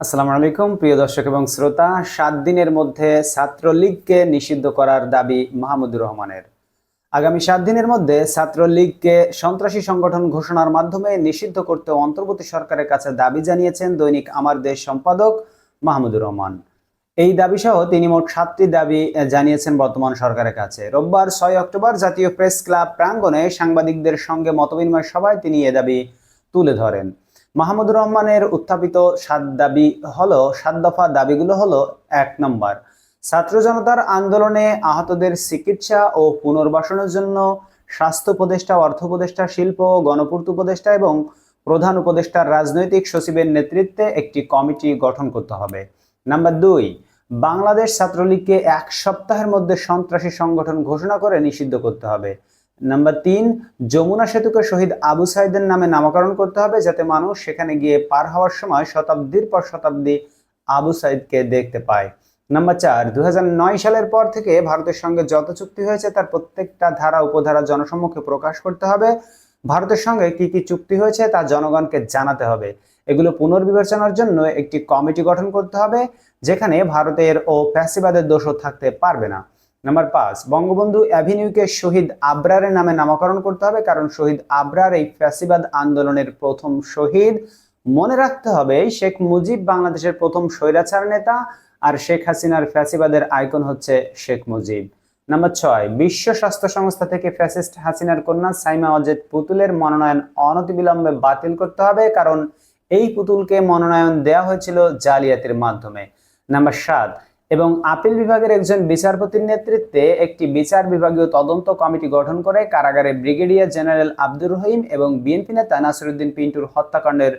আসসালামু আলাইকুম, প্রিয় দর্শক এবং শ্রোতা। সাত দিনের মধ্যে ছাত্রলীগকে নিষিদ্ধ করার দাবি মাহমুদুর রহমানের। আগামী সাত দিনের মধ্যে ছাত্রলীগকে সন্ত্রাসী সংগঠন ঘোষণার মাধ্যমে নিষিদ্ধ করতে অন্তর্বর্তী সরকারের কাছে দাবি জানিয়েছেন দৈনিক আমার দেশ সম্পাদক মাহমুদুর রহমান। এই দাবি সহ তিনি মোট সাতটি দাবি জানিয়েছেন বর্তমান সরকারের কাছে। রোববার ছয় অক্টোবর জাতীয় প্রেস ক্লাব প্রাঙ্গণে সাংবাদিকদের সঙ্গে মতবিনিময় সভায় তিনি এ দাবি তুলে ধরেন। মাহমুদুর রহমানের উত্থাপিত সাত দাবি হলো, সাত দফা দাবিগুলো হলো এক নম্বর, ছাত্র জনতার আন্দোলনে আহতদের চিকিৎসা ও পুনর্বাসনের জন্য স্বাস্থ্য উপদেষ্টা, অর্থ উপদেষ্টা, শিল্প, গণপূর্ত উপদেষ্টা এবং প্রধান উপদেষ্টার রাজনৈতিক সচিবের নেতৃত্বে একটি কমিটি গঠন করতে হবে। নাম্বার দুই, বাংলাদেশ ছাত্রলীগকে এক সপ্তাহের মধ্যে সন্ত্রাসী সংগঠন ঘোষণা করে নিষিদ্ধ করতে হবে। নাম্বার তিন, যমুনা সেতুকে শহীদ আবু সাইদের নামে নামকরণ করতে হবে যাতে মানুষ সেখানে গিয়ে পার হওয়ার সময় শতাব্দীর পর শতাব্দী আবু সাইদকে দেখতে পায়। নাম্বার চার দু সালের পর থেকে ভারতের সঙ্গে যত চুক্তি হয়েছে তার প্রত্যেকটা ধারা উপধারা জনসম্মুখে প্রকাশ করতে হবে। ভারতের সঙ্গে কি কি চুক্তি হয়েছে তা জনগণকে জানাতে হবে। এগুলো পুনর্বিবেচনার জন্য একটি কমিটি গঠন করতে হবে, যেখানে ভারতের ও প্যাসিবাদের দোষও থাকতে পারবে না। নাম্বার পাঁচ, বঙ্গবন্ধু অ্যাভিনিউকে শহীদ আবরারের নামে নামকরণ করতে হবে কারণ শহীদ আবরার এই ফ্যাসিবাদ আন্দোলনের প্রথম শহীদ। মনে রাখতে হবে, শেখ মুজিব বাংলাদেশের প্রথম স্বৈরাচার নেতা আর শেখ হাসিনার ফ্যাসিবাদের আইকন হচ্ছে শেখ মুজিব। নাম্বার ছয়, বিশ্ব স্বাস্থ্য সংস্থা থেকে ফ্যাসিস্ট হাসিনার কন্যা সাইমা অজেদ পুতুলের মনোনয়ন অনতিবিলম্বে বাতিল করতে হবে কারণ এই পুতুলকে মনোনয়ন দেওয়া হয়েছিল জালিয়াতির মাধ্যমে। নাম্বার সাত এবং আপিল বিভাগের একজন বিচারপতির নেতৃত্বে একটি বিচার বিভাগীয় তদন্ত কমিটি গঠন করে কারাগারে ব্রিগেডিয়ার জেনারেল আব্দুর রহিম এবং বিএনপি নেতা নাসিরুদ্দিন পিন্টুর হত্যাকাণ্ডের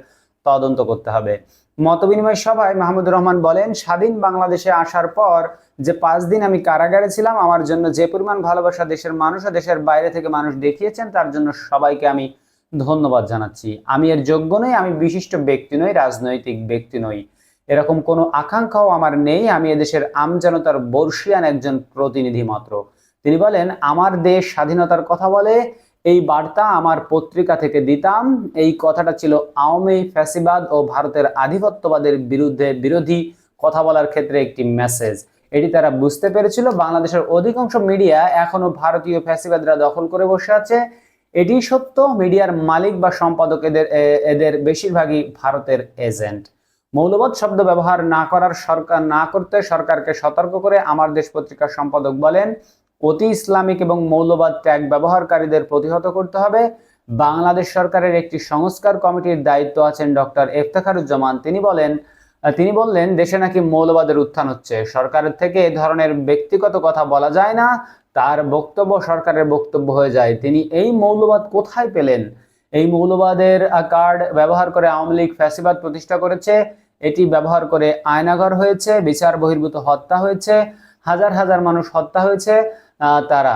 তদন্ত করতে হবে। মতবিনিময় সভায় মাহমুদুর রহমান বলেন, স্বাধীন বাংলাদেশে আসার পর যে পাঁচ দিন আমি কারাগারে ছিলাম, আমার জন্য যে পরিমাণ ভালোবাসা দেশের মানুষ ও দেশের বাইরে থেকে মানুষ দেখিয়েছেন, তার জন্য সবাইকে আমি ধন্যবাদ জানাচ্ছি। আমি এর যোগ্য নই, আমি বিশিষ্ট ব্যক্তি নই, রাজনৈতিক ব্যক্তি নই। এরকম কোনো আকাঙ্ক্ষাও আমার নেই। আমি এদেশের আমজনতার বর্ষিয়ান একজন প্রতিনিধি মাত্র। তিনি বলেন, আমার দেশ স্বাধীনতার কথা বলে, এই বার্তা আমার পত্রিকা থেকে দিতাম। এই কথাটা ছিল আওয়ামী ফ্যাসিবাদ ও ভারতের আধিপত্যবাদের বিরুদ্ধে বিরোধী কথা বলার ক্ষেত্রে একটি মেসেজ। এটি তারা বুঝতে পেরেছিল। বাংলাদেশের অধিকাংশ মিডিয়া এখনও ভারতীয় ফ্যাসিবাদরা দখল করে বসে আছে। এটি সত্য। মিডিয়ার মালিক বা সম্পাদক এদের এদের বেশিরভাগই ভারতের এজেন্ট। মৌলবাদ শব্দ ব্যবহার না করার সরকার, না করতে সরকারকে সতর্ক করে আমার দেশ পত্রিকার সম্পাদক বলেন, অতি ইসলামিক এবং মৌলবাদ ট্যাগ ব্যবহারকারীদের প্রতিহত করতে হবে। বাংলাদেশ সরকারের একটি সংস্কার কমিটির দায়িত্ব আছেন ডক্টর ইফতেখারুজ্জামান তিনি বলেন তিনি বললেন, দেশে নাকি মৌলবাদের উত্থান হচ্ছে। সরকারের থেকে এ ধরনের ব্যক্তিগত কথা বলা যায় না। তার বক্তব্য সরকারের বক্তব্য হয়ে যায়। তিনি এই মৌলবাদ কোথায় পেলেন? এই মৌলবাদের কার্ড ব্যবহার করে আওয়ামী লীগ ফ্যাসিবাদ প্রতিষ্ঠা করেছে। এটি ব্যবহার করে আয়নাঘর হয়েছে, বিচার বহির্ভূত হত্যা হয়েছে, হাজার হাজার মানুষ হত্যা হয়েছে তারা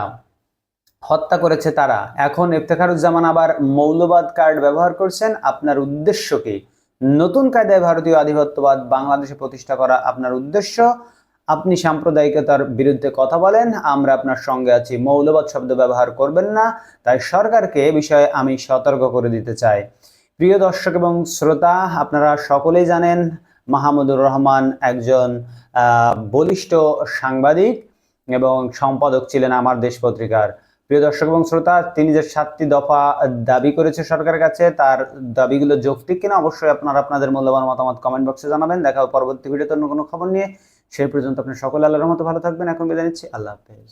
হত্যা করেছে তারা। এখন ইফতেখারুজ্জামান আবার মৌলবাদ কার্ড ব্যবহার করছেন। আপনার উদ্দেশ্য কি? নতুন কায়দায় ভারতীয় আধিপত্যবাদ বাংলাদেশে প্রতিষ্ঠা করা আপনার উদ্দেশ্য। আপনি সাম্প্রদায়িকতার বিরুদ্ধে কথা বলেন, আমরা আপনার সঙ্গে আছি। মৌলবাদ শব্দ ব্যবহার করবেন না, তাই সরকারকে এ বিষয়ে আমি সতর্ক করে দিতে চাই। প্রিয় দর্শক এবং শ্রোতা, আপনারা সকলেই জানেন মাহমুদুর রহমান একজন বলিষ্ঠ সাংবাদিক এবং সম্পাদক ছিলেন আমার দেশ পত্রিকার। প্রিয় দর্শক এবং শ্রোতা, তিনি যে সাতটি দফা দাবি করেছে সরকারের কাছে, তার দাবিগুলো যৌক্তিক কিনা অবশ্যই আপনারা আপনাদের মূল্যবান মতামত কমেন্ট বক্সে জানাবেন। দেখা পরবর্তী ভিডিওতে অন্য কোনো খবর নিয়ে। সেই পর্যন্ত আপনার সকলে আল্লাহর মতো ভালো থাকবেন। এখন বিদায় নিচ্ছি। আল্লাহ হাফেজ।